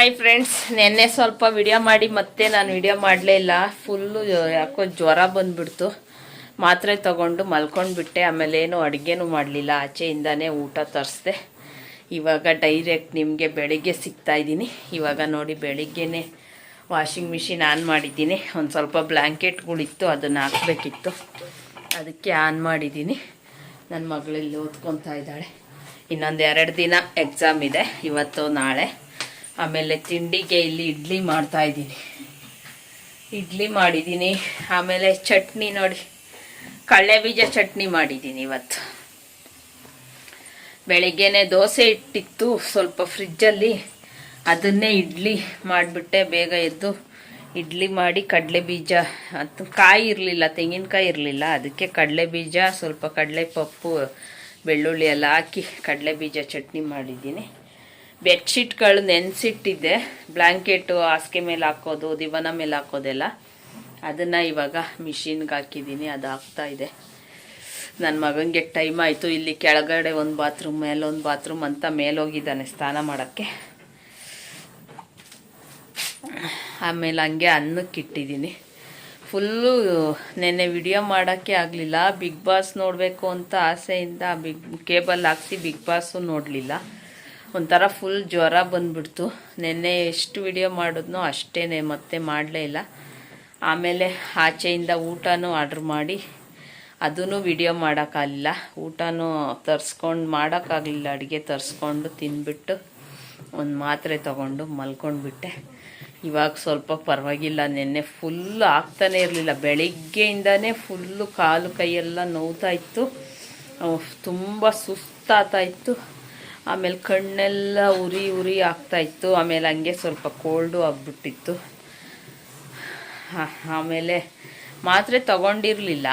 Hi friends ನೆನ್ನೆ ಸ್ವಲ್ಪ video ಮಾಡಿ, ಮತ್ತೆ ನಾನು ವಿಡಿಯೋ ಮಾಡಲೇ ಇಲ್ಲ. ಫುಲ್ಲು ಯಾಕೋ ಜ್ವರ ಬಂದುಬಿಡ್ತು. ಮಾತ್ರೆ ತಗೊಂಡು ಮಲ್ಕೊಂಡ್ಬಿಟ್ಟೆ, ಆಮೇಲೆ ಏನು ಅಡುಗೆನೂ ಮಾಡಲಿಲ್ಲ. ಆಚೆಯಿಂದನೇ ಊಟ ತರಿಸ್ದೆ. ಇವಾಗ ಡೈರೆಕ್ಟ್ ನಿಮಗೆ ಬೆಳಿಗ್ಗೆ ಸಿಗ್ತಾ ಇದ್ದೀನಿ. ಇವಾಗ ನೋಡಿ ಬೆಳಿಗ್ಗೆನೇ ವಾಷಿಂಗ್ ಮಿಷಿನ್ ಆನ್ ಮಾಡಿದ್ದೀನಿ. ಒಂದು ಸ್ವಲ್ಪ ಬ್ಲ್ಯಾಂಕೆಟ್ಗಳಿತ್ತು ಅದನ್ನು ಹಾಕಬೇಕಿತ್ತು. ಅದಕ್ಕೆ ಆನ್ ಮಾಡಿದ್ದೀನಿ. ನನ್ನ ಮಗಳಲ್ಲಿ ಓದ್ಕೊತಾ ಇದ್ದಾಳೆ. ಇನ್ನೊಂದು ಎರಡು ದಿನ ಎಕ್ಸಾಮ್ ಇದೆ, ಇವತ್ತು ನಾಳೆ. ಆಮೇಲೆ ತಿಂಡಿಗೆ ಇಲ್ಲಿ ಇಡ್ಲಿ ಮಾಡ್ತಾ ಇದ್ದೀನಿ. ಇಡ್ಲಿ ಮಾಡಿದ್ದೀನಿ. ಆಮೇಲೆ ಚಟ್ನಿ ನೋಡಿ. ಕಡಲೆ ಬೀಜ ಚಟ್ನಿ ಮಾಡಿದ್ದೀನಿ ಇವತ್ತು. ಬೆಳಿಗ್ಗೆನೆ ದೋಸೆ ಇಟ್ಟಿತ್ತು. ಸ್ವಲ್ಪ ಫ್ರಿಜ್ಜಲ್ಲಿ ಅದನ್ನೇ ಇಡ್ಲಿ ಮಾಡಿಬಿಟ್ಟೆ. ಬೇಗ ಎದ್ದು ಇಡ್ಲಿ ಮಾಡಿ ಕಡಲೆ ಬೀಜ. ಅದು ಕಾಯಿ ಇರಲಿಲ್ಲ, ತೆಂಗಿನಕಾಯಿ ಇರಲಿಲ್ಲ. ಅದಕ್ಕೆ ಕಡಲೆ ಬೀಜ, ಸ್ವಲ್ಪ ಕಡಲೆ ಪಪ್ಪು, ಬೆಳ್ಳುಳ್ಳಿ ಎಲ್ಲ ಹಾಕಿ ಕಡಲೆ ಬೀಜ ಚಟ್ನಿ ಮಾಡಿದ್ದೀನಿ. ಬೆಡ್ಶೀಟ್ಗಳು ನೆನೆಸಿಟ್ಟಿದ್ದೆ. ಬ್ಲ್ಯಾಂಕೆಟು ಹಾಸಿಗೆ ಮೇಲೆ ಹಾಕೋದು, ದಿವನ ಮೇಲೆ ಹಾಕೋದೆಲ್ಲ. ಅದನ್ನು ಇವಾಗ ಮಿಷಿನ್ಗೆ ಹಾಕಿದ್ದೀನಿ, ಅದು ಆಗ್ತಾ ಇದೆ. ನನ್ನ ಮಗನಿಗೆ ಟೈಮ್ ಆಯಿತು. ಇಲ್ಲಿ ಕೆಳಗಡೆ ಒಂದು ಬಾತ್ರೂಮ್, ಮೇಲೊಂದು ಬಾತ್ರೂಮ್ ಅಂತ ಮೇಲೋಗಿದ್ದಾನೆ ಸ್ನಾನ ಮಾಡೋಕ್ಕೆ. ಆಮೇಲೆ ಹಂಗೆ ಅನ್ನಕ್ಕೆ ಇಟ್ಟಿದ್ದೀನಿ. ಫುಲ್ಲು ನೆನ್ನೆ ವಿಡಿಯೋ ಮಾಡೋಕ್ಕೆ ಆಗಲಿಲ್ಲ. ಬಿಗ್ ಬಾಸ್ ನೋಡಬೇಕು ಅಂತ ಆಸೆಯಿಂದ ಬಿಗ್ ಕೇಬಲ್ ಹಾಕ್ಸಿ ಬಿಗ್ ಬಾಸು ನೋಡಲಿಲ್ಲ. ಒಂಥರ ಫುಲ್ ಜ್ವರ ಬಂದ್ಬಿಡ್ತು. ನೆನ್ನೆ ಎಷ್ಟು ವಿಡಿಯೋ ಮಾಡಿದ್ನೋ ಅಷ್ಟೇ ಮತ್ತೆ ಮಾಡಲೇ ಇಲ್ಲ. ಆಮೇಲೆ ಆಚೆಯಿಂದ ಊಟನೂ ಆರ್ಡ್ರ್ ಮಾಡಿ ಅದೂ ವಿಡಿಯೋ ಮಾಡೋಕ್ಕಾಗಲಿಲ್ಲ. ಊಟನೂ ತರಿಸ್ಕೊಂಡು, ಮಾಡೋಕ್ಕಾಗಲಿಲ್ಲ, ಅಡುಗೆ ತರಿಸ್ಕೊಂಡು ತಿಂದ್ಬಿಟ್ಟು ಒಂದು ಮಾತ್ರೆ ತೊಗೊಂಡು ಮಲ್ಕೊಂಡ್ಬಿಟ್ಟೆ. ಇವಾಗ ಸ್ವಲ್ಪ ಪರವಾಗಿಲ್ಲ, ನೆನ್ನೆ ಫುಲ್ಲು ಆಗ್ತಾನೆ ಇರಲಿಲ್ಲ. ಬೆಳಿಗ್ಗೆಯಿಂದನೇ ಫುಲ್ಲು ಕಾಲು ಕೈಯೆಲ್ಲ ನೋವ್ತಾ ಇತ್ತು. ತುಂಬ ಸುಸ್ತಾಗ್ತಾ ಇತ್ತು. ಆಮೇಲೆ ಕಣ್ಣೆಲ್ಲ ಉರಿ ಉರಿ ಆಗ್ತಾ ಇತ್ತು. ಆಮೇಲೆ ಹಂಗೆ ಸ್ವಲ್ಪ ಕೋಲ್ಡು ಆಗ್ಬಿಟ್ಟಿತ್ತು. ಆಮೇಲೆ ಮಾತ್ರೆ ತಗೊಂಡಿರಲಿಲ್ಲ.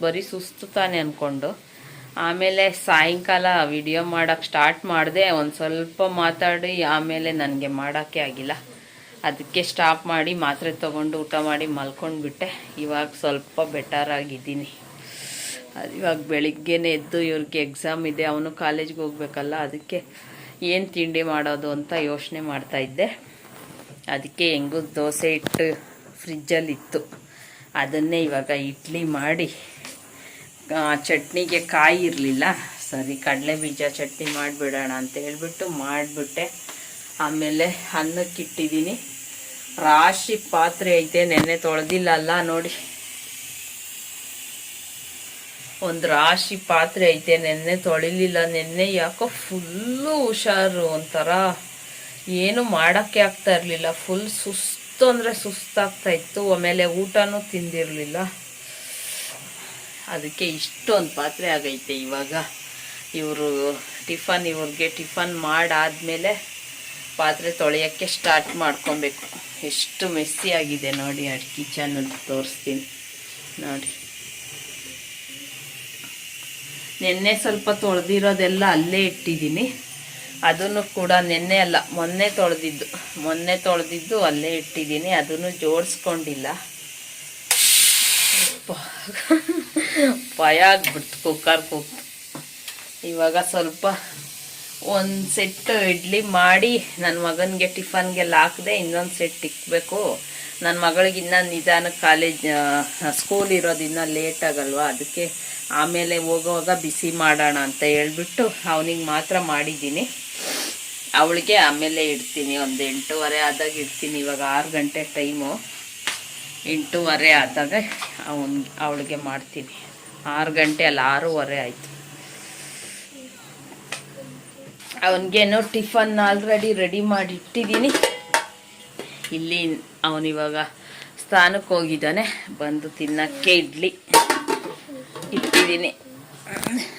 ಬರೀ ಸುಸ್ತು ತಾನೆ ಅಂದ್ಕೊಂಡು ಆಮೇಲೆ ಸಾಯಂಕಾಲ ವಿಡಿಯೋ ಮಾಡೋಕ್ಕೆ ಸ್ಟಾರ್ಟ್ ಮಾಡಿದೆ. ಒಂದು ಸ್ವಲ್ಪ ಮಾತಾಡಿ, ಆಮೇಲೆ ನನಗೆ ಮಾಡೋಕ್ಕೆ ಆಗಿಲ್ಲ. ಅದಕ್ಕೆ ಸ್ಟಾಪ್ ಮಾಡಿ, ಮಾತ್ರೆ ತೊಗೊಂಡು ಊಟ ಮಾಡಿ ಮಲ್ಕೊಂಡ್ಬಿಟ್ಟೆ. ಇವಾಗ ಸ್ವಲ್ಪ ಬೆಟರ್ ಆಗಿದ್ದೀನಿ. ಇವಾಗ ಬೆಳಿಗ್ಗೆನೇ ಎದ್ದು ಇವ್ರಿಗೆ ಎಕ್ಸಾಮ್ ಇದೆ, ಅವನು ಕಾಲೇಜ್ಗೆ ಹೋಗ್ಬೇಕಲ್ಲ, ಅದಕ್ಕೆ ಏನು ತಿಂಡಿ ಮಾಡೋದು ಅಂತ ಯೋಚನೆ ಮಾಡ್ತಾಯಿದ್ದೆ ಅದಕ್ಕೆ ಹೆಂಗೂ ದೋಸೆ ಇಟ್ಟು ಫ್ರಿಜ್ಜಲ್ಲಿತ್ತು ಅದನ್ನೇ ಇವಾಗ ಇಡ್ಲಿ ಮಾಡಿ ಚಟ್ನಿಗೆ ಕಾಯಿ ಇರಲಿಲ್ಲ. ಸರಿ, ಕಡಲೆ ಬೀಜ ಚಟ್ನಿ ಮಾಡಿಬಿಡೋಣ ಅಂತ ಹೇಳ್ಬಿಟ್ಟು ಮಾಡಿಬಿಟ್ಟೆ. ಆಮೇಲೆ ಅನ್ನಕ್ಕಿಟ್ಟಿದ್ದೀನಿ. ರಾಶಿ ಪಾತ್ರೆ ಐತೆ, ನೆನ್ನೆ ತೊಳೆದಿಲ್ಲ ಅಲ್ಲ ನೋಡಿ. ಒಂದು ರಾಶಿ ಪಾತ್ರೆ ಐತೆ, ನೆನ್ನೆ ತೊಳಿಲಿಲ್ಲ, ನೆನ್ನೆ ಯಾಕೋ ಫುಲ್ಲು ಹುಷಾರು ಒಂಥರ. ಏನು ಮಾಡೋಕ್ಕೆ ಆಗ್ತಾ ಇರಲಿಲ್ಲ ಫುಲ್ ಸುಸ್ತು ಅಂದರೆ ಸುಸ್ತಾಗ್ತಾ ಇತ್ತು, ಆಮೇಲೆ ಊಟನೂ ತಿಂದಿರಲಿಲ್ಲ. ಅದಕ್ಕೆ ಇಷ್ಟೊಂದು ಪಾತ್ರೆ ಆಗೈತೆ ಇವಾಗ. ಇವರು ಟಿಫನ್, ಇವ್ರಿಗೆ ಟಿಫನ್ ಮಾಡಾದಮೇಲೆ ಪಾತ್ರೆ ತೊಳೆಯೋಕ್ಕೆ ಸ್ಟಾರ್ಟ್ ಮಾಡ್ಕೊಬೇಕು. ಎಷ್ಟು ಮೆಸ್ಸಿ ಆಗಿದೆ ನೋಡಿ ಅಡ್ ಕಿಚನ್ ತೋರಿಸ್ತೀನಿ. ನೋಡಿ. ನೆನ್ನೆ ಸ್ವಲ್ಪ ತೊಳೆದಿರೋದೆಲ್ಲ ಅಲ್ಲೇ ಇಟ್ಟಿದ್ದೀನಿ. ಅದನ್ನು ಕೂಡ ನೆನ್ನೆ ಅಲ್ಲ, ಮೊನ್ನೆ ತೊಳೆದಿದ್ದು. ಮೊನ್ನೆ ತೊಳೆದಿದ್ದು ಅಲ್ಲೇ ಇಟ್ಟಿದ್ದೀನಿ, ಅದನ್ನು ಜೋಡಿಸ್ಕೊಂಡಿಲ್ಲ. ಭಯ ಆಗ್ಬಿಡ್ತು ಕುಕ್ಕರ್ ಕುಕ್. ಇವಾಗ ಸ್ವಲ್ಪ ಒಂದು ಸೆಟ್ಟು ಇಡ್ಲಿ ಮಾಡಿ ನನ್ನ ಮಗನಿಗೆ ಟಿಫನ್ಗೆಲ್ಲ ಹಾಕಿದೆ ಇನ್ನೊಂದು ಸೆಟ್ ಇಕ್ಬೇಕು. ನನ್ನ ಮಗಳಿಗೆ ಇನ್ನೂ ನಿಧಾನಕ್ಕೆ ಕಾಲೇಜ್ ಸ್ಕೂಲ್ ಇರೋದು ಇನ್ನೂ ಲೇಟ್ ಆಗಲ್ವಾ? ಅದಕ್ಕೆ ಆಮೇಲೆ ಹೋಗುವಾಗ ಬಿಸಿ ಮಾಡೋಣ ಅಂತ ಹೇಳ್ಬಿಟ್ಟು ಅವನಿಗೆ ಮಾತ್ರ ಮಾಡಿದ್ದೀನಿ. ಅವಳಿಗೆ ಆಮೇಲೆ ಇಡ್ತೀನಿ ಒಂದು ಎಂಟೂವರೆ ಆದಾಗ ಇಡ್ತೀನಿ. ಇವಾಗ ಆರು ಗಂಟೆ ಟೈಮು ಎಂಟೂವರೆ ಆದಾಗ ಅವನ್, ಅವಳಿಗೆ ಮಾಡ್ತೀನಿ. ಆರು ಗಂಟೆ ಅಲ್ಲ, ಆರೂವರೆ ಆಯಿತು. ಅವನಿಗೇನೋ ಟಿಫನ್ ಆಲ್ರೆಡಿ ರೆಡಿ ಮಾಡಿ ಇಟ್ಟಿದ್ದೀನಿ ಇಲ್ಲಿ ಅವನಿವಾಗ ಸ್ಥಾನಕ್ಕೆ ಹೋಗಿದ್ದಾನೆ. ಬಂದು ತಿನ್ನಕ್ಕೆ ಇಡ್ಲಿ. ಇಟ್ಟಿದ್ದೀನಿ.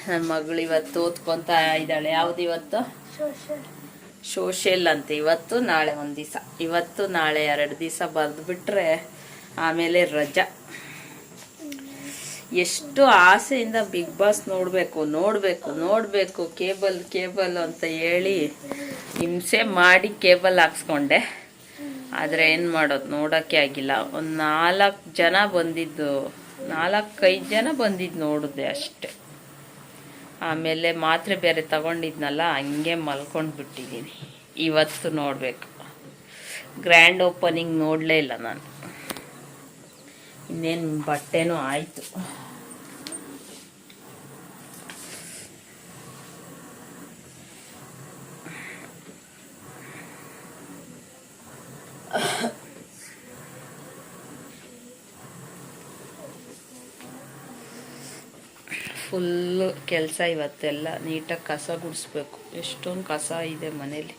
ನನ್ನ ಮಗಳು ಇವತ್ತು ಓದ್ಕೊತಾ ಇದ್ದಾಳೆ. ಯಾವ್ದು ಇವತ್ತು? ಸೋಷಿಯಲ್ ಅಂತ. ಇವತ್ತು, ನಾಳೆ ಒಂದು ದಿವಸ. ಇವತ್ತು, ನಾಳೆ ಎರಡು ದಿವಸ ಬರೆದುಬಿಟ್ರೆ ಆಮೇಲೆ ರಜಾ. ಎಷ್ಟು ಆಸೆಯಿಂದ ಬಿಗ್ ಬಾಸ್ ನೋಡಬೇಕು ನೋಡಬೇಕು ನೋಡಬೇಕು, ಕೇಬಲ್ ಕೇಬಲ್ ಅಂತ ಹೇಳಿ ಹಿಂಸೆ ಮಾಡಿ ಕೇಬಲ್ ಹಾಕ್ಸ್ಕೊಂಡೆ. ಆದರೆ ಏನು ಮಾಡೋದು, ನೋಡೋಕ್ಕೆ ಆಗಿಲ್ಲ. ಒಂದು ನಾಲ್ಕು ಜನ ಬಂದಿದ್ದು, ನಾಲ್ಕೈದು ಜನ ಬಂದಿದ್ದು ನೋಡಿದೆ ಅಷ್ಟೆ. ಆಮೇಲೆ ಮಾತ್ರೆ ಬೇರೆ ತಗೊಂಡಿದ್ನಲ್ಲ, ಹಂಗೆ ಮಲ್ಕೊಂಡು ಬಿಟ್ಟಿದ್ದೀನಿ ಇವತ್ತು ನೋಡಬೇಕು. ಗ್ರ್ಯಾಂಡ್ ಓಪನಿಂಗ್ ನೋಡಲೇ ಇಲ್ಲ ನಾನು. ಇನ್ನೇನು ಬಟ್ಟೆನೂ ಆಯಿತು. ಫುಲ್ಲು ಕೆಲಸ ಇವತ್ತೆಲ್ಲ ನೀಟಾಗಿ ಕಸ ಗುಡಿಸ್ಬೇಕು. ಎಷ್ಟೊಂದು ಕಸ ಇದೆ ಮನೇಲಿ.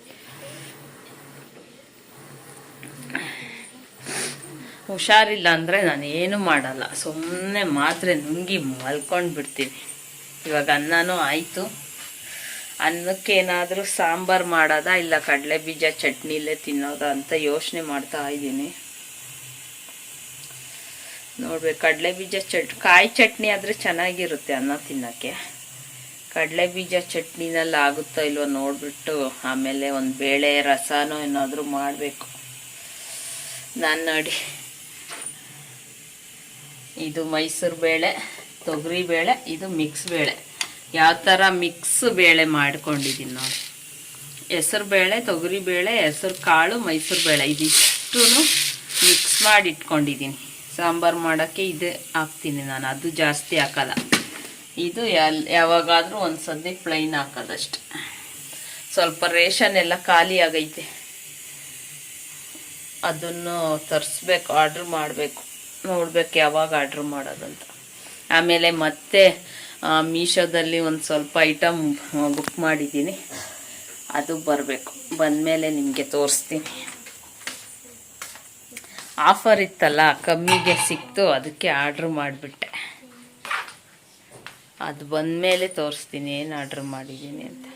ಹುಷಾರಿಲ್ಲ ಅಂದರೆ ನಾನು ಏನು ಮಾಡಲ್ಲ. ಸುಮ್ಮನೆ ಮಾತ್ರೆ ನುಂಗಿ ಮಲ್ಕೊಂಡು ಬಿಡ್ತೀನಿ. ಇವಾಗ ಅನ್ನನೂ ಆಯಿತು. ಅನ್ನಕ್ಕೇನಾದರೂ ಸಾಂಬಾರು ಮಾಡೋದಾ ಇಲ್ಲ ಕಡಲೆ ಬೀಜ ಚಟ್ನಿಲೇ ತಿನ್ನೋದಾ ಅಂತ ಯೋಚನೆ ಮಾಡ್ತಾ ಇದ್ದೀನಿ. ನೋಡ್ಬೇಕು. ಕಡಲೆ ಬೀಜ ಚಟ್, ಕಾಯಿ ಚಟ್ನಿ ಆದರೆ ಚೆನ್ನಾಗಿರುತ್ತೆ ಅನ್ನ ತಿನ್ನೋಕ್ಕೆ. ಕಡಲೆ ಬೀಜ ಚಟ್ನಿನಲ್ಲಿ ಆಗುತ್ತೋ ಇಲ್ವೋ ನೋಡಿಬಿಟ್ಟು ಆಮೇಲೆ ಒಂದು ಬೇಳೆ ರಸನೋ ಏನಾದರೂ ಮಾಡಬೇಕು. ನಾನು ನೋಡಿ. ಇದು ಮೈಸೂರು ಬೇಳೆ, ತೊಗರಿ ಬೇಳೆ, ಇದು ಮಿಕ್ಸ್ ಬೇಳೆ. ಯಾವ ಥರ ಮಿಕ್ಸ್ ಬೇಳೆ ಮಾಡ್ಕೊಂಡಿದ್ದೀನಿ ನೋಡಿ. ಹೆಸರು ಬೇಳೆ, ತೊಗರಿ ಬೇಳೆ, ಹೆಸರು ಕಾಳು, ಮೈಸೂರು ಬೇಳೆ ಇದಿಷ್ಟು ಮಿಕ್ಸ್ ಮಾಡಿ ಇಟ್ಕೊಂಡಿದ್ದೀನಿ ಸಾಂಬಾರು ಮಾಡೋಕ್ಕೆ ಇದೇ ಹಾಕ್ತೀನಿ ನಾನು. ಅದು ಜಾಸ್ತಿ ಹಾಕಲ್ಲ. ಇದು ಯಾವಾಗಾದರೂ ಒಂದು ಸದ್ಯ ಪ್ಲೈನ್ ಹಾಕೋದಷ್ಟೆ. ಸ್ವಲ್ಪ ರೇಷನ್ ಎಲ್ಲ ಖಾಲಿ ಆಗೈತೆ. ಅದನ್ನು ತರಿಸ್ಬೇಕು ಆರ್ಡ್ರ್ ಮಾಡಬೇಕು. ನೋಡ್ಬೇಕು ಯಾವಾಗ ಆರ್ಡ್ರ್ ಮಾಡೋದಂತ. ಆಮೇಲೆ ಮತ್ತೆ ಮೀಶೋದಲ್ಲಿ ಒಂದು ಸ್ವಲ್ಪ ಐಟಮ್ ಬುಕ್ ಮಾಡಿದ್ದೀನಿ. ಅದು ಬರಬೇಕು. ಬಂದಮೇಲೆ ನಿಮಗೆ ತೋರಿಸ್ತೀನಿ. ಆಫರ್ ಇತ್ತಲ್ಲ, ಕಮ್ಮಿಗೆ ಸಿಕ್ತು, ಅದಕ್ಕೆ ಆರ್ಡ್ರ್ ಮಾಡಿಬಿಟ್ಟೆ. ಅದು ಬಂದಮೇಲೆ ತೋರಿಸ್ತೀನಿ, ಏನು ಆರ್ಡ್ರ್ ಮಾಡಿದ್ದೀನಿ ಅಂತ.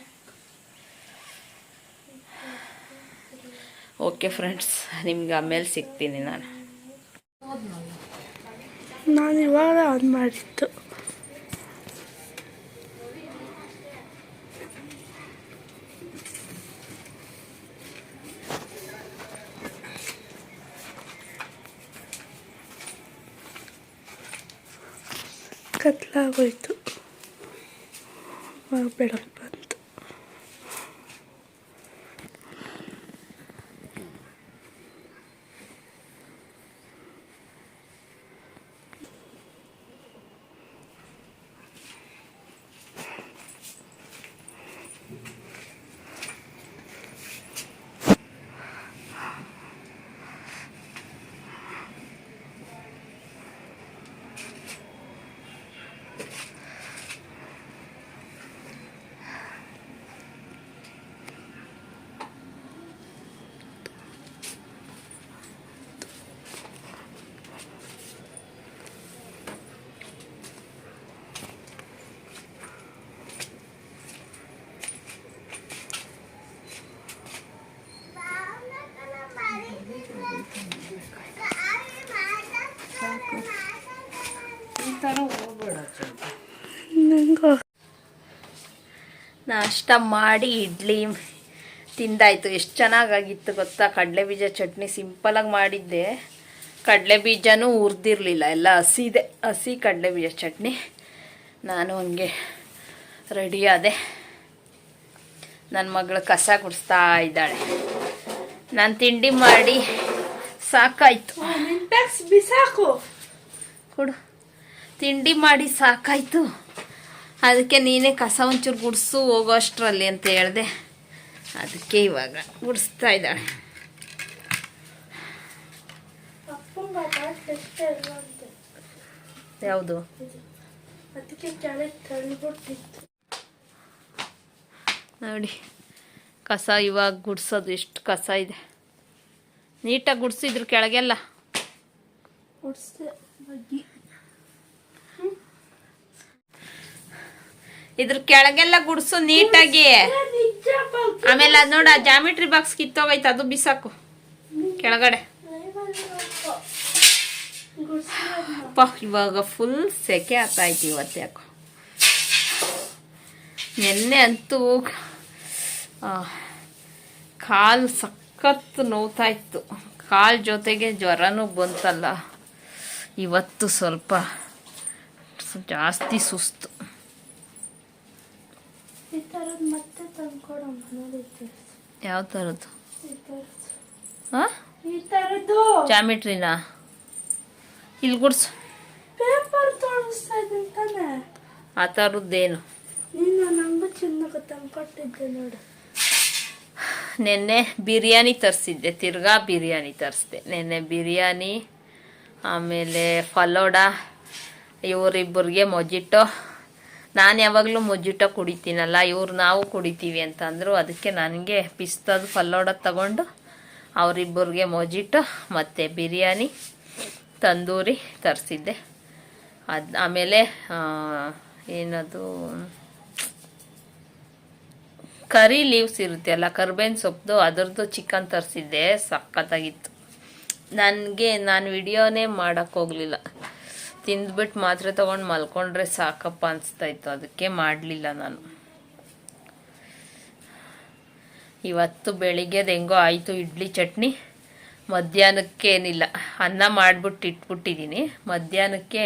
ಓಕೆ ಫ್ರೆಂಡ್ಸ್ ನಿಮ್ಗೆ ಆಮೇಲೆ ಸಿಗ್ತೀನಿ ನಾನು. ನಾನು ಇವಾಗ ಅದು ಮಾಡಿದ್ದು. ಕತ್ಲಾಗೋಯ್ತು ಇವಾಗ ಬೆಳಕು ಬಂತು ನಂಗೆ ನಾಷ್ಟ ಮಾಡಿ ಇಡ್ಲಿ ತಿಂದಾಯಿತು. ಎಷ್ಟು ಚೆನ್ನಾಗಾಗಿತ್ತು ಗೊತ್ತಾ? ಕಡಲೆ ಬೀಜ ಚಟ್ನಿ ಸಿಂಪಲಾಗಿ ಮಾಡಿದ್ದೆ. ಕಡಲೆ ಬೀಜನೂ ಹುರಿದಿರಲಿಲ್ಲ ಎಲ್ಲ ಹಸಿದೆ. ಹಸಿ ಕಡಲೆ ಬೀಜ ಚಟ್ನಿ. ನಾನು ಹಂಗೆ ರೆಡಿ ಆದೆ. ನನ್ನ ಮಗಳು ಕಸ ಗುಡಿಸ್ತಾ ಇದ್ದಾಳೆ. ನಾನು ತಿಂಡಿ ಮಾಡಿ ಸಾಕಾಯ್ತು. ಬಿಸಾಕು. ಕೊಡು. ತಿಂಡಿ ಮಾಡಿ ಸಾಕಾಯ್ತು. ಅದಕ್ಕೆ ನೀನೇ ಕಸ ಒಂಚೂರು ಗುಡಿಸು ಹೋಗೋ ಅಷ್ಟರಲ್ಲಿ ಅಂತ ಹೇಳಿದೆ. ಅದಕ್ಕೆ ಇವಾಗ ಗುಡಿಸ್ತಾ ಇದ್ದಾಳೆ. ಯಾವುದು? ನೋಡಿ ಕಸ ಇವಾಗ ಗುಡಿಸೋದು ಎಷ್ಟು ಕಸ ಇದೆ. ನೀಟಾಗಿ ಗುಡಿಸಿದ್ರು ಕೆಳಗೆಲ್ಲ. ಉಡ್ಸ್ದೆ ಇದ್ರ ಕೆಳಗೆಲ್ಲ ಗುಡ್ಸು ನೀಟಾಗಿ. ಆಮೇಲೆ ಅದ್ ನೋಡ ಜಾಮಿಟ್ರಿ ಬಾಕ್ಸ್ ಕಿತ್ತೋಗೈತೆ, ಅದು ಬಿಸಾಕು. ಕೆಳಗಡೆ. ಇವಾಗ ಫುಲ್ ಸೆಕೆ ಆತಾಯ್ತು ಇವತ್ತು ಯಾಕೋ. ನಿನ್ನೆ ಅಂತೂ ಕಾಲು ಸಖತ್ ನೋವ್ತಾ ಇತ್ತು. ಕಾಲು ಜೊತೆಗೆ ಜ್ವರನೂ ಬಂತಲ್ಲ. ಇವತ್ತು ಸ್ವಲ್ಪ ಜಾಸ್ತಿ ಸುಸ್ತು. ಈ ಥರದ್ದು ಮತ್ತೆ ತಂದ್ಕೊಡೋ ಮನೇಲಿ ಯಾವ ಥರದ್ದು ಹಾಂ? ಈ ತರದ್ದು. ಜಾಮಿಟ್ರಿನಾ? ಇಲ್ಲಿ ಗುಡ್ಸು ಪೇಪರ್ ತೋರಿಸ್ತಾ ಇದ್ದೀನಿ ತಾನೆ. ಆ ಥರದ್ದೇನು ನೀನು ನಂಗೂ ಚಿನ್ನಕ್ಕೆ ತಂದ್ಕೊಟ್ಟಿದ್ದೆ ನೋಡು. ನಿನ್ನೆ ಬಿರಿಯಾನಿ ತರಿಸಿದ್ದೆ ತಿರ್ಗಾ ಬಿರಿಯಾನಿ ತರಿಸ್ದೆ. ನಿನ್ನೆ ಬಿರಿಯಾನಿ ಆಮೇಲೆ ಫಲೋಡ ಇವರಿಬ್ಬರಿಗೆ ಮೊಜಿಟೋ ನಾನು ಯಾವಾಗಲೂ ಮುಜ್ಜುಟ ಕುಡಿತೀನಲ್ಲ, ಇವ್ರು ನಾವು ಕುಡಿತೀವಿ ಅಂತಂದರು ಅದಕ್ಕೆ ನನಗೆ ಪಿಸ್ತದ ಫಲ್ಲೋಡ ತಗೊಂಡು ಅವರಿಬ್ಬರಿಗೆ ಮೊಜಿಟೋ ಮತ್ತು ಬಿರಿಯಾನಿ, ತಂದೂರಿ ತರಿಸಿದ್ದೆ. ಅದು ಆಮೇಲೆ ಏನದು, ಕರಿ ಲೀವ್ಸ್ ಇರುತ್ತೆ ಅಲ್ಲ ಕರ್ಬೇನ್ ಸೊಪ್ಪು ಅದರದ್ದು ಚಿಕನ್ ತರಿಸಿದ್ದೆ, ಸಖತ್ತಾಗಿತ್ತು. ನನಗೆ, ನಾನು ವಿಡಿಯೋನೇ ಮಾಡೋಕ್ಕೆ ಹೋಗಲಿಲ್ಲ. ತಿಂದ್ಬಿಟ್ಟು ಮಾತ್ರೆ ತೊಗೊಂಡು ಮಲ್ಕೊಂಡ್ರೆ ಸಾಕಪ್ಪ ಅನಿಸ್ತಾ ಇತ್ತು ಅದಕ್ಕೆ ಮಾಡಲಿಲ್ಲ ನಾನು. ಇವತ್ತು ಬೆಳಿಗ್ಗೆದು ಹೆಂಗೋ ಆಯಿತು ಇಡ್ಲಿ ಚಟ್ನಿ. ಮಧ್ಯಾಹ್ನಕ್ಕೇನಿಲ್ಲ ಅನ್ನ ಮಾಡಿಬಿಟ್ಟು ಇಟ್ಬಿಟ್ಟಿದ್ದೀನಿ ಮಧ್ಯಾಹ್ನಕ್ಕೆ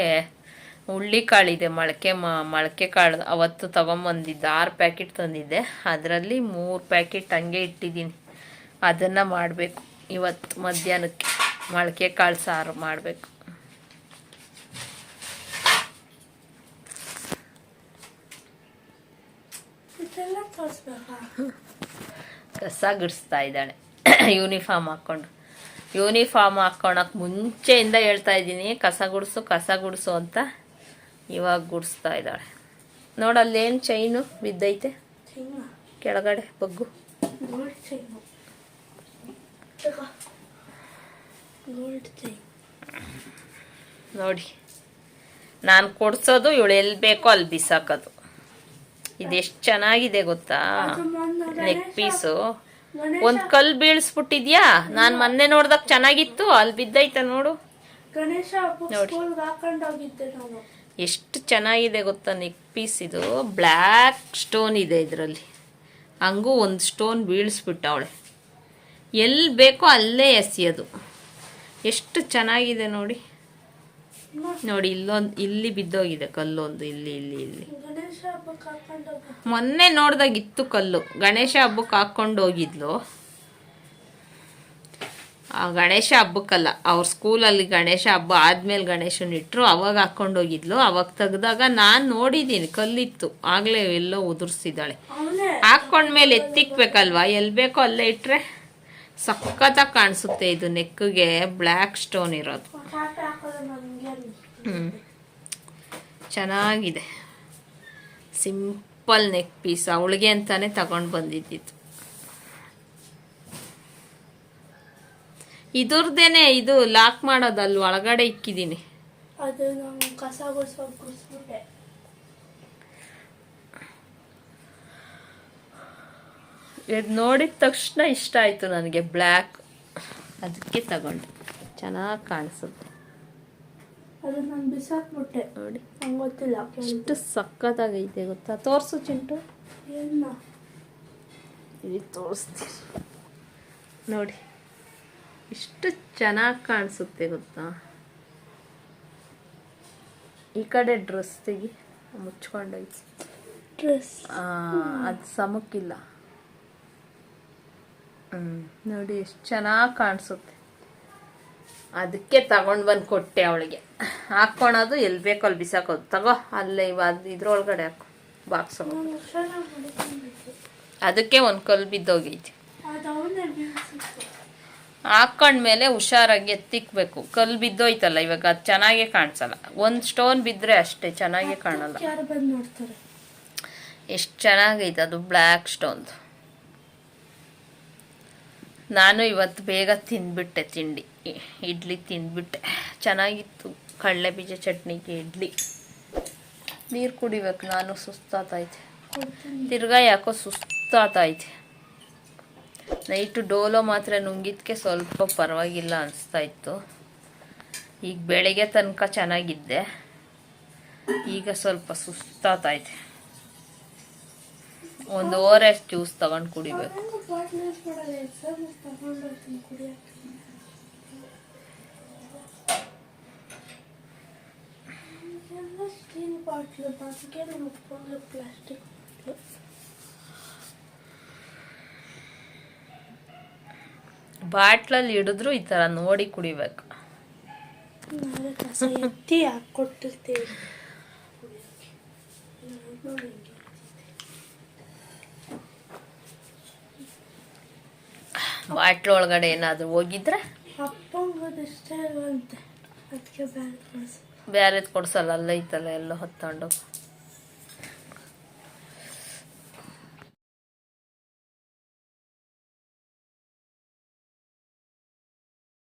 ಹುಳ್ಳಿಕಾಳಿದೆ, ಮೊಳಕೆ ಮ, ಮೊಳಕೆ ಕಾಳು. ಅವತ್ತು ತೊಗೊಂಬಂದಿದ್ದೆ. ಆರು ಪ್ಯಾಕೆಟ್ ತಂದಿದ್ದೆ. ಅದರಲ್ಲಿ ಮೂರು ಪ್ಯಾಕೆಟ್ ಹಂಗೆ ಇಟ್ಟಿದ್ದೀನಿ ಅದನ್ನು ಮಾಡಬೇಕು. ಇವತ್ತು ಮಧ್ಯಾಹ್ನಕ್ಕೆ ಮೊಳಕೆ ಕಾಳು ಸಾರು ಮಾಡಬೇಕು ಇದೆಲ್ಲ ತೋರಿಸ್ಬೇಕಾ ಕಸ ಗುಡಿಸ್ತಾ ಇದ್ದಾಳೆ. ಯೂನಿಫಾರ್ಮ್ ಹಾಕ್ಕೊಂಡು ಯೂನಿಫಾರ್ಮ್ ಹಾಕ್ಕೊಳಕ್ಕೆ ಮುಂಚೆಯಿಂದ ಹೇಳ್ತಾ ಇದ್ದೀನಿ ಕಸ ಗುಡಿಸು ಕಸ ಗುಡಿಸು ಅಂತ ಇವಾಗ ಗುಡಿಸ್ತಾ ಇದ್ದಾಳೆ. ನೋಡಲ್ಲೇನು ಚೈನು ಬಿದ್ದೈತೆ? ಕೆಳಗಡೆ ಬಗ್ಗು. ನೋಡಿ. ನಾನು ಕೊಡ್ಸೋದು ಇವಳು ಎಲ್ಲಿ ಬೇಕೋ ಅಲ್ಲಿ ಬಿಸಾಕೋದು. ಇದೆಷ್ಟು ಚೆನ್ನಾಗಿದೆ ಗೊತ್ತಾ? ನೆಕ್ ಪೀಸು ಒಂದು ಕಲ್ಲು ಬೀಳಿಸ್ಬಿಟ್ಟಿದ್ಯಾ? ನಾನು ಮೊನ್ನೆ ನೋಡ್ದಾಗ ಚೆನ್ನಾಗಿತ್ತು ಅಲ್ಲಿ ಬಿದ್ದೈತ ನೋಡು. ಎಷ್ಟು ಚೆನ್ನಾಗಿದೆ ಗೊತ್ತಾ ನೆಕ್ ಪೀಸ್ ಇದು? ಬ್ಲ್ಯಾಕ್ ಸ್ಟೋನ್ ಇದೆ ಇದರಲ್ಲಿ. ಹಂಗೂ ಒಂದು ಸ್ಟೋನ್ ಬೀಳಿಸ್ಬಿಟ್ಟವಳೆ ಎಲ್ಲಿ ಬೇಕೋ ಅಲ್ಲೇ ಎಸೆಯೋದು. ಎಷ್ಟು ಚೆನ್ನಾಗಿದೆ ನೋಡಿ. ನೋಡಿ ಇಲ್ಲೊಂದು ಇಲ್ಲಿ ಬಿದ್ದೋಗಿದೆ ಕಲ್ಲೊಂದು ಇಲ್ಲಿ ಇಲ್ಲಿ ಇಲ್ಲಿ. ಮೊನ್ನೆ ನೋಡ್ದಾಗ ಇತ್ತು ಕಲ್ಲು. ಗಣೇಶ ಹಬ್ಬಕ್ಕೆ ಹಾಕೊಂಡು ಹೋಗಿದ್ಲು. ಆ ಗಣೇಶ ಹಬ್ಬಕ್ಕಲ್ಲ ಅವ್ರ ಸ್ಕೂಲಲ್ಲಿ ಗಣೇಶ ಹಬ್ಬ ಆದ್ಮೇಲೆ ಗಣೇಶನ ಇಟ್ಟರು ಅವಾಗ ಹಾಕೊಂಡು ಹೋಗಿದ್ಲು. ಅವಾಗ ತೆಗ್ದಾಗ ನಾನು ನೋಡಿದ್ದೀನಿ ಕಲ್ಲಿತ್ತು. ಆಗಲೇ ಎಲ್ಲೋ ಉದುರ್ಸಿದ್ದಾಳೆ. ಹಾಕೊಂಡ್ಮೇಲೆ ಹಾಕ್ಕೊಂಡ್ಮೇಲೆ ಎತ್ತಿಕ್ಬೇಕಲ್ವಾ? ಎಲ್ಲಿ ಬೇಕೋ ಅಲ್ಲೇ ಇಟ್ಟರೆ ಸಖತ್ತಾಗಿ ಕಾಣಿಸುತ್ತೆ ಇದು ನೆಕ್ಗೆ ಬ್ಲ್ಯಾಕ್ ಸ್ಟೋನ್ ಇರೋದು. ಹ್ಞೂ ಚೆನ್ನಾಗಿದೆ. ಸಿಂಪಲ್ ನೆಕ್ ಪೀಸ್ ಅವಳಿಗೆ ಅಂತಾನೆ ತಗೊಂಡು ಬಂದಿದ್ದಿತ್ತು. ಇದ್ರದ್ದೇನೆ ಇದು ಲಾಕ್ ಮಾಡೋದು ಅಲ್ಲಿ ಒಳಗಡೆ ಇಕ್ಕಿದ್ದೀನಿ ಇದು ನೋಡಿದ ತಕ್ಷಣ ಇಷ್ಟ ಆಯಿತು ನನಗೆ ಬ್ಲ್ಯಾಕ್. ಅದಕ್ಕೆ ತಗೊಂಡೆ. ಚೆನ್ನಾಗಿ ಕಾಣಿಸುತ್ತೆ. ಅದು ನಾನು ಬಿಸಾಕ್ಬಿಟ್ಟೆ. ನೋಡಿ. ನಂಗೆ ಗೊತ್ತಿಲ್ಲ ಎಷ್ಟು ಸಖತ್ತಾಗೈತೆ ಗೊತ್ತಾ? ತೋರಿಸು ಚಿಂಟು. ಏನ? ಇಲ್ಲಿ ತೋರಿಸ್ತೀನಿ. ನೋಡಿ. ಎಷ್ಟು ಚೆನ್ನಾಗಿ ಕಾಣಿಸುತ್ತೆ ಗೊತ್ತಾ? ಈ ಕಡೆ ಡ್ರೆಸ್ ತೆಗಿ. ಮುಚ್ಕೊಂಡೋಯ್ತು. ಡ್ರೆಸ್? ಅದು ಸಮಕ್ಕಿಲ್ಲ. ಹ್ಞೂ ನೋಡಿ ಎಷ್ಟು ಚೆನ್ನಾಗಿ ಕಾಣಿಸುತ್ತೆ. ಅದಕ್ಕೆ ತಗೊಂಡು ಬಂದು ಕೊಟ್ಟೆ ಅವಳಿಗೆ. ಹಾಕ್ಕೊಳೋದು ಎಲ್ಲಿ ಬೇಕೋ ಅಲ್ಲಿ ಬಿಸಾಕೋದು. ತಗೋ ಅಲ್ಲೇ ಇವಾಗ ಇದ್ರೊಳಗಡೆ ಹಾಕು. ಬಾಕ್ಸ್ ಅದಕ್ಕೆ ಒಂದು ಕಲ್ಲು ಬಿದ್ದೋಗೈತಿ. ಹಾಕ್ಕೊಂಡ್ಮೇಲೆ ಹುಷಾರಾಗಿ ಎತ್ತಿಕ್ಬೇಕು. ಕಲ್ಲು ಬಿದ್ದೋಯ್ತಲ್ಲ ಇವಾಗ ಅದು ಚೆನ್ನಾಗೇ ಕಾಣಿಸಲ್ಲ. ಒಂದು ಸ್ಟೋನ್ ಬಿದ್ದರೆ ಅಷ್ಟೇ ಚೆನ್ನಾಗೇ ಕಾಣಲ್ಲ. ಎಷ್ಟು ಚೆನ್ನಾಗೈತೆ ಅದು ಬ್ಲ್ಯಾಕ್ ಸ್ಟೋನ್ದು. ನಾನು ಇವತ್ತು ಬೇಗ ತಿಂದ್ಬಿಟ್ಟೆ ತಿಂಡಿ. ಇಡ್ಲಿ ತಿಂದ್ಬಿಟ್ಟೆ. ಚೆನ್ನಾಗಿತ್ತು. ಕಡಲೆ ಬೀಜ ಚಟ್ನಿಗೆ ಇಡ್ಲಿ. ನೀರು ಕುಡಿಬೇಕು. ನಾನು ಸುಸ್ತಾತೈತೆ ತಿರ್ಗಾ ಯಾಕೋ ಸುಸ್ತಾತೈತೆ ನೈಟು ಡೋಲೋ ಮಾತ್ರ ನುಂಗಿದ್ಕೆ ಸ್ವಲ್ಪ ಪರವಾಗಿಲ್ಲ ಅನಿಸ್ತಾ ಇತ್ತು. ಈಗ ಬೆಳಗ್ಗೆ ತನಕ ಚೆನ್ನಾಗಿದ್ದೆ. ಈಗ ಸ್ವಲ್ಪ ಸುಸ್ತಾತೈತೆ ಒಂದು ಓರ್ ಎಸ್ ಜ್ಯೂಸ್ ತಗೊಂಡು ಕುಡಿಬೇಕು. ಸ್ಟೀಲ್ ಬಾಟ್ಲು ಪ್ಲಾಸ್ಟಿಕ್ ಬಾಟ್ಲು ಬಾಟ್ಲಲ್ಲಿ ಹಿಡಿದ್ರು ಈ ಥರ ನೋಡಿ ಕುಡಿಬೇಕು. ಎತ್ತಿ ಹಾಕ್ಕೊಟ್ಟಿರ್ತೀವಿ ನೋಡಿ ಹಿಂಗೆ. ಬಾಟ್ಲ್ ಒಳಗಡೆ ಏನಾದರೂ ಹೋಗಿದ್ರೆ? ಬೇರೆದು ಕೊಡ್ಸಲ್ಲ. ಅಲ್ಲ ಐತಲ್ಲ ಎಲ್ಲ ಹೊತ್ತೊಂಡು